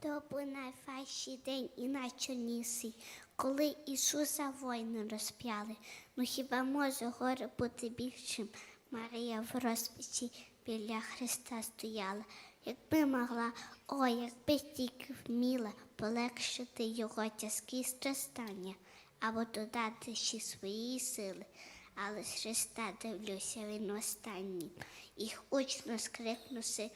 То був найфайший день і найчорніший, коли Ісуса воїни розп'яли. Ну хіба може горе бути більшим? Марія в розпачі біля Христа стояла. Якби могла, ой, якби тільки вміла полегшити його тяжкі страждання або додати ще свої сили. Але з Христа дивлюся він останній. Їх учно скрикнувши,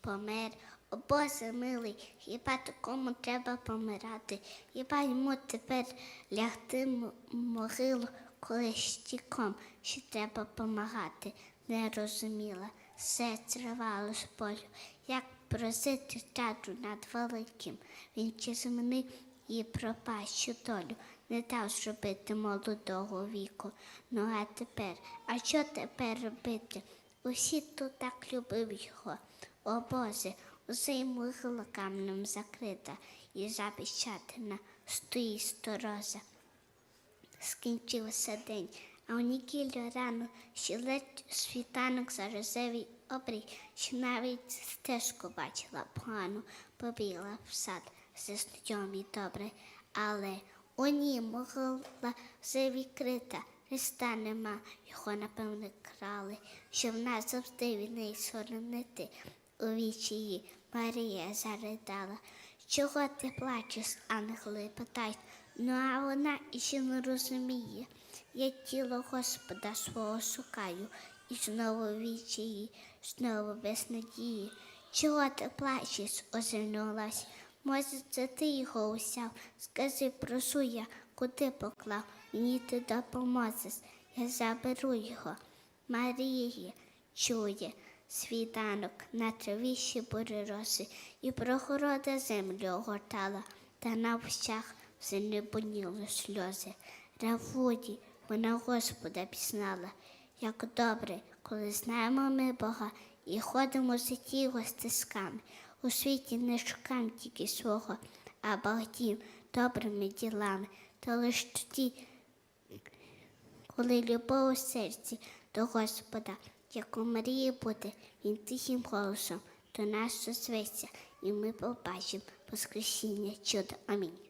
помер. О Боже милий, хіба такому треба помирати? Хіба йому тепер лягти могилу, коли щіком ще треба помагати? Не розуміла, серце рвало з болю, як просити тату над великим. Він чи змінив її пропащу долю, не дав зробити молодого віку. Ну а тепер, а що тепер робити? Усі тут так любив його. О Боже, усе й могила камнем закрита, і запечатана стоїть сторожа. Скінчився день, а у неділю рано ще ледь світанок за рожевий обрій, що навіть стежку бачила погано, побігла в сад зі знайомі добре, але у ній могила вже відкрита, Христа нема, його, напевне, крали, щоб нас завжди від неї соромнити. У вічі її Марія заридала. Чого ти плачеш, ангели питають, ну а вона іще не розуміє. Я тіло Господа свого шукаю, і знову вічі її, знову без надії. Чого ти плачеш, озирнулась? Може, це ти його усяв? Скажи, прошу я, куди поклав? Мені ти допоможеш, я заберу його. Марії чує світанок на траві ще бури роси, і прохорода землю огортала, та на вщах все не боніли сльози. Равуді вона Господа пізнала, як добре, коли знаємо ми Бога і ходимо за ті стисками. У світі не шукаємо тільки свого, а багатім добрими ділами, та лиш тоді коли любов у серці до Господа, як у Марії буде, він тихим голосом до нас зветься, і ми побачимо Воскресіння чудо. Амінь.